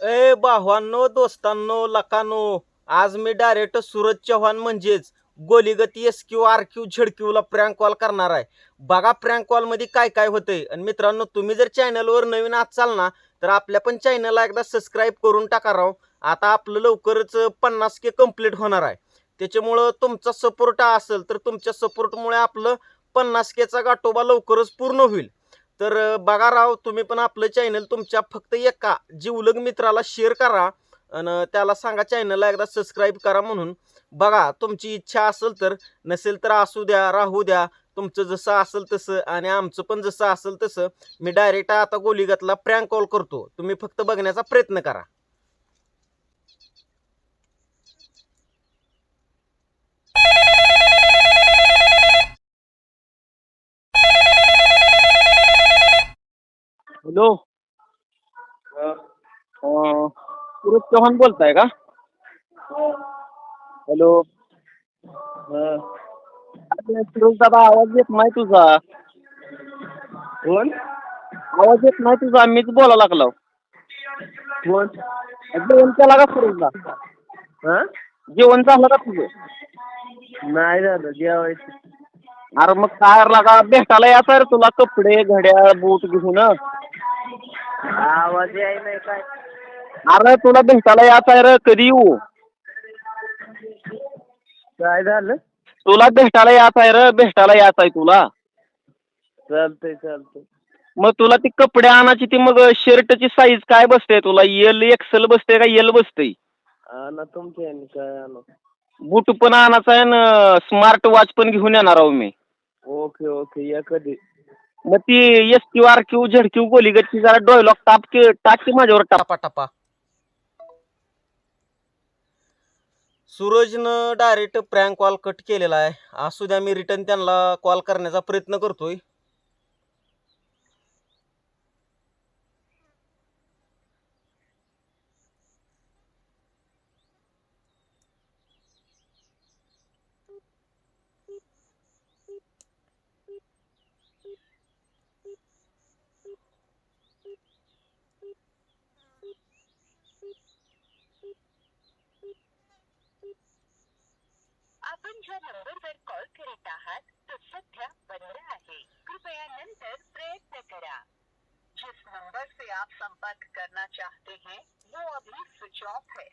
ए बाहवांनो दोस्तांनो लकानो आज मी डायरेक्ट सूरज चव्हाण म्हणजेच गोलीगती S Q R Q Z Q prank call करणार आहे. बघा प्रँक कॉलमध्ये काय काय होतंय. आणि मित्रांनो तुम्ही जर चॅनलवर नवीन असाल ना तर आपल्या पण चॅनलला एकदा सबस्क्राईब करून टाका राव. आता आपलं लवकरच पन्नास के कंप्लीट होणार आहे. त्याच्यामुळं तुमचा सपोर्ट असेल तर तुमच्या सपोर्टमुळे आपलं पन्नास केचा गाठोबा लवकरच पूर्ण होईल. तर बघा राव तुम्ही पण आपलं चॅनल तुमच्या फक्त एका जिवलग मित्राला शेअर करा आणि त्याला सांगा चॅनलला एकदा सबस्क्राईब करा म्हणून. बघा तुमची इच्छा असेल तर नसेल तर असू द्या राहू द्या तुमचं जसं असेल तसं आणि आमचं पण जसं असेल तसं मी डायरेक्ट आता गोलीगतला प्रँक कॉल करतो. तुम्ही फक्त बघण्याचा प्रयत्न करा. हॅलो. सुरज चव्हाण बोलताय का? हॅलो. सुरज दादा आवाज येत नाही तुझा. कोण? आवाज येत नाही तुझा मीच बोला लागलो. कोण? जेवण केला का सुरजला हा? जेवण झालं का तुझं? नाही झालं जेवायचं. अरे मग काय लागा भेटायला यायचं रे तुला कपडे घड्याळ बूट घेऊन? आवाज याय नाही काय? अरे तुला भेटायला यायचं रे कधी येऊ? काय झालं? तुला भेटायला यायचं रे भेटायला यायचंय तुला. चालतंय चालतंय. मग तुला ती कपडे आणायची ती मग शर्टची साईज काय बसते? तुला एल एक्सेल बसते का एल बसते? तुमच्या काय आणू? बूट पण आणायचा आहे ना स्मार्ट वॉच पण घेऊन येणार आहो मी. ओके ओके या कधी? मग ती S Q R Q Z Q गच्ची जरा डॉयलॉग टाप की टाक की माझ्यावर टाप टपा टपा. सूरजनं डायरेक्ट प्रँक कॉल कट केलेला आहे. असू द्या मी रिटर्न त्यांना कॉल करण्याचा प्रयत्न करतोय. आपण ज्या नंबरवर कॉल करीत आहात तो सध्या बंद आहे. कृपया नंतर प्रयत्न करा. जिस नंबर से आप संपर्क करना चाहते हैं वो अभी स्विच ऑफ है.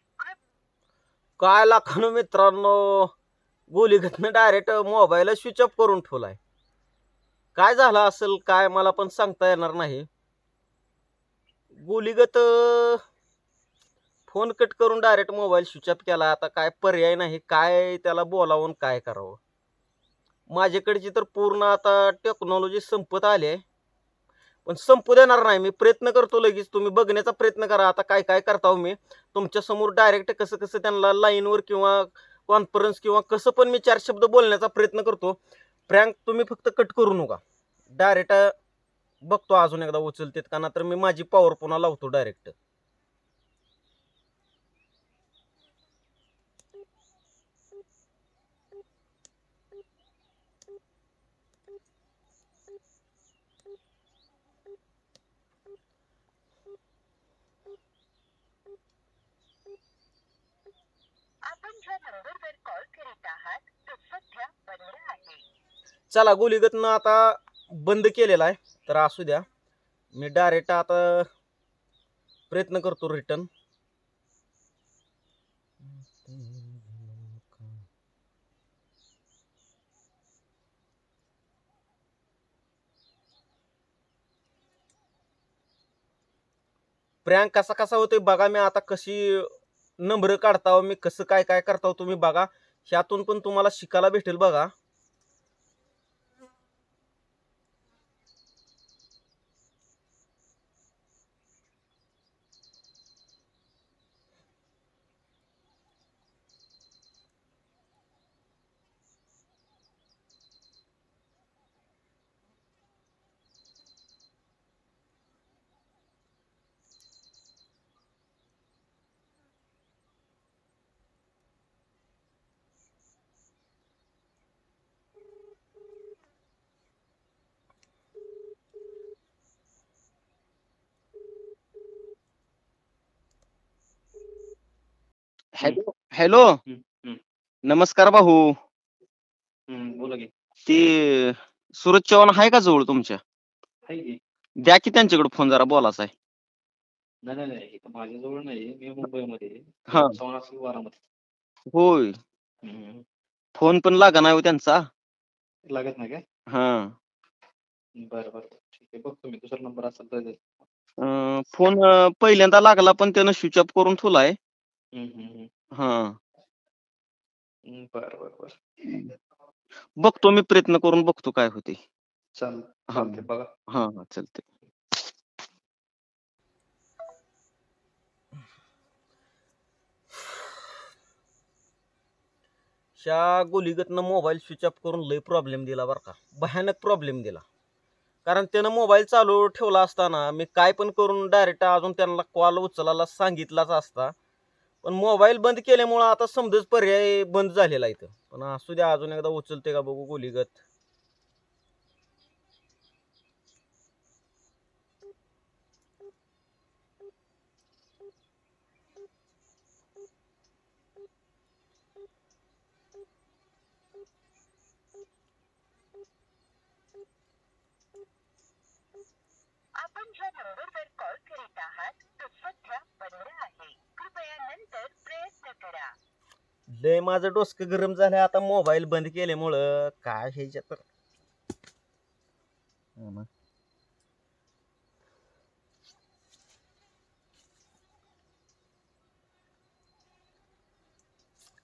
काय लाखानो मित्रांनो गोलीगतनं डायरेक्ट मोबाईल स्विच ऑफ करून ठेवलाय. काय झालं असेल काय मला पण सांगता येणार नाही. गोलीगत फोन कट करून डायरेक्ट मोबाईल स्विच ऑफ केला. आता काय पर्याय नाही काय त्याला बोलावून काय करावं? माझ्याकडची तर पूर्ण आता टेक्नॉलॉजी संपत आली आहे. पण संपू देणार नाही. मी प्रयत्न करतो लगेच. तुम्ही बघण्याचा प्रयत्न करा. आता काय काय करता हो मी? तुमच्यासमोर डायरेक्ट कसं कसं त्यांना लाईनवर किंवा कॉन्फरन्स किंवा कसं पण मी चार शब्द बोलण्याचा प्रयत्न करतो. प्रँक तुम्ही फक्त कट करू नका. डायरेक्ट बघतो अजून एकदा उचलतेत का? ना तर मी माझी पॉवर पुन्हा लावतो डायरेक्ट आपण ज्या नंबरवर कॉल करीत आहात तो सध्या बंद आहे चला गोलीगतनं आता बंद केलेला आहे. तर असू द्या. मी डायरेक्ट आता प्रयत्न करतो रिटर्न प्रँक कसा कसा होतोय बघा मी आता कशी नंबर काढताव मी कसं काय काय करताव तुम्ही बघा. ह्यातून पण तुम्हाला शिकायला भेटेल बघा. Hello hello. नमस्कार भाऊ. बोला की. ते सूरज चव्हाण आहे का जवळ तुमच्या? आहे की. द्या की त्यांच्याकडे फोन जरा बोलायचा आहे. नाही नाही नाही. इथं माझ्याजवळ नाही मी मुंबईमध्ये आहे. हा. चव्हाण असेल बारामती. होय. फोन पण लागा नाही हो त्यांचा. लागत नाही काय? हा. बरं बरं. ठीक आहे. बघतो मी. दुसरा नंबर असेल तर देतो. अं, फोन अं, पहिल्यांदा लागला पण त्यानं स्विच ऑफ करून ठेवलाय हा हम्म, बरं बरं बरं. बघतो मी प्रयत्न करून बघतो काय होते. चाल हा. चालते बघा. हा हा ह्या गोलीगतनं मोबाईल स्विच ऑफ करून लय प्रॉब्लेम दिला बरं का. भयानक प्रॉब्लेम दिला. कारण त्यानं मोबाईल चालू ठेवला असताना मी काय पण करून डायरेक्ट अजून त्यांना कॉल उचलायला सांगितलाच असता. पण मोबाईल बंद केल्यामुळं आता समजच पर्याय बंद झालेला इथं. पण असू द्या अजून एकदा उचलते का बघू गोलीगत आपण ज्या नंबरवर कॉल करीत आहात तो सध्या बंद आहे कृपया नंतर प्रयत्न करा लय माझं डोसकं गरम झालंय आता मोबाईल बंद केल्यामुळं काय ह्याच्यात तर. हो ना.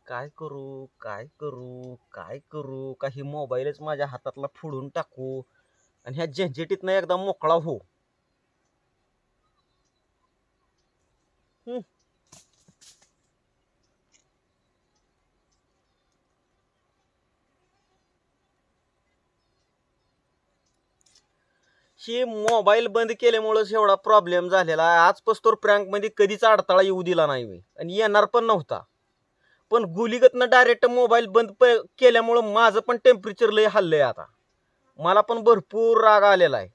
काय करू काय करू काय करू? काही मोबाईलच माझ्या हातातला फोडून टाकू आणि ह्या झंझटीतनं एकदा मोकळा हो. ही मोबाईल बंद केल्यामुळेच एवढा प्रॉब्लेम झालेला आहे. आजपासून प्रँकमध्ये कधीच अडथळा येऊ दिला नाही मी आणि येणार पण नव्हता. पण गुलीगतनं डायरेक्ट मोबाईल बंद प केल्यामुळं माझं पण टेम्परेचर लय आहे आता. मला पण भरपूर राग आलेला आहे.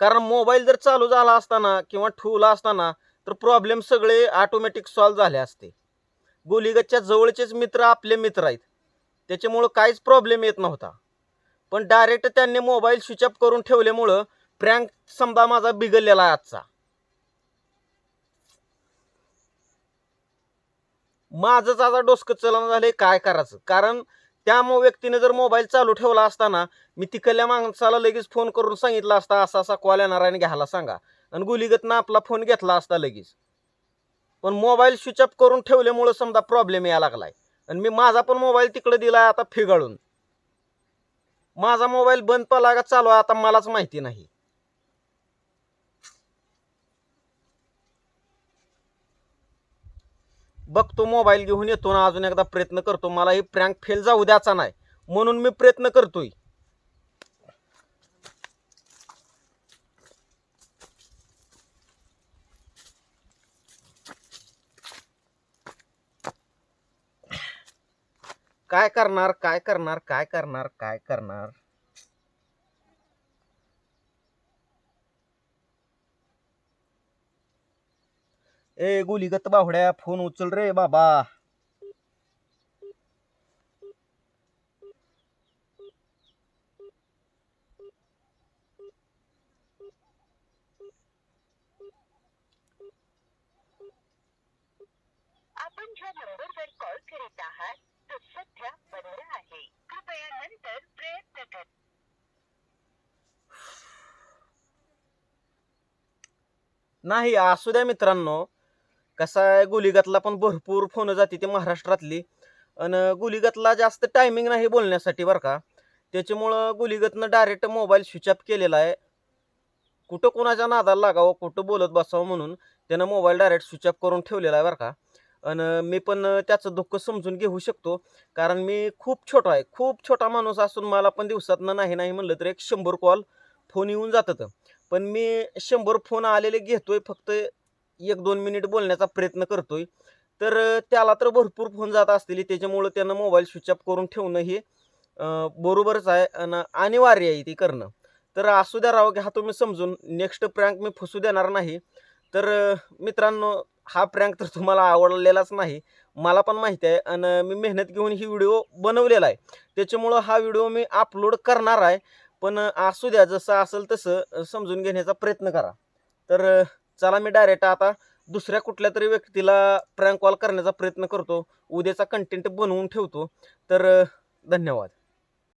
कारण मोबाईल जर चालू झाला असताना किंवा ठेवला असताना तर प्रॉब्लेम सगळे ऑटोमॅटिक सॉल्व्ह झाले असते. गोलीगतच्या जवळचेच मित्र आपले मित्र आहेत. त्याच्यामुळं काहीच प्रॉब्लेम येत नव्हता. पण डायरेक्ट त्यांनी मोबाईल स्विच ऑफ करून ठेवल्यामुळं प्रँक समजा माझा बिघडलेला आहे आजचा. माझंच आता डोसकं चलन झालंय काय करायचं? कारण त्या मो- व्यक्तीने जर मोबाईल चालू ठेवला असताना मी तिकडल्या माणसाला लगेच फोन करून सांगितला असता असा असा कॉल येणार आहे आणि घ्यायला सांगा. आणि गुलीगतनं आपला फोन घेतला असता लगेच. पण मोबाईल स्विच ऑफ करून ठेवल्यामुळं समजा प्रॉब्लेम यायला लागलाय. आणि मी माझा पण मोबाईल तिकडे दिला आता फिगाळून माझा मोबाईल बंद पला का चालू आहे आता मलाच माहिती नाही. बघतो मोबाईल घेऊन येतो ना अजून एकदा प्रयत्न करतो. मला ही प्रँक फेल जाऊ द्याचा नाही. म्हणून मी प्रयत्न करतोय. काय करणार काय करणार काय करणार काय करणार? ए गुलीगत बावड्या फोन उचल रे बाबा. आपण ज्या नंबरवर कॉल करीत आहात तो सध्या बंद आहे. कृपया नंतर प्रयत्न करा. नाही असू द्या मित्रांनो. कसा आहे गुलीगतला पण भरपूर फोन जाते ते महाराष्ट्रातली. आणि गुलीगतला जास्त टायमिंग नाही बोलण्यासाठी बरं का. त्याच्यामुळं गुलीगतनं डायरेक्ट मोबाईल स्विच ऑफ केलेला आहे. कुठं कोणाच्या नादाला लागावं कुठं बोलत बसावं म्हणून त्यानं मोबाईल डायरेक्ट स्विच ऑफ करून ठेवलेला आहे बरं का. आणि मी पण त्याचं दुःख समजून घेऊ शकतो. कारण मी खूप छोटा आहे खूप छोटा माणूस असून मला पण दिवसातनं नाही नाही म्हणलं तर एक शंभर कॉल फोन येऊन जातात. पण मी शंभर फोन आलेले घेतोय फक्त एक दोन मिनिट बोलण्याचा प्रयत्न करतोय. तर त्याला तर भरपूर फोन जात असतील. त्याच्यामुळं त्यानं मोबाईल स्विच ऑफ करून ठेवणं हे बरोबरच आहे. आणि अनिवार्य आहे ते करणं. तर असू द्या राव की हा तुम्ही समजून नेक्स्ट प्रँक मी फसू देणार नाही. तर मित्रांनो हा प्रँक तर तुम्हाला आवडलेलाच नाही. मला पण माहिती आहे. आणि मी मेहनत घेऊन ही व्हिडिओ बनवलेला आहे. त्याच्यामुळं हा व्हिडिओ मी अपलोड करणार आहे. पण असू द्या जसं असेल तसं समजून घेण्याचा प्रयत्न करा. तर चला मी डायरेक्ट आता दुसऱ्या कुठल्या तरी व्यक्तीला प्रँक कॉल करण्याचा प्रयत्न करतो. उद्याचा कंटेंट बनवून ठेवतो. तर धन्यवाद.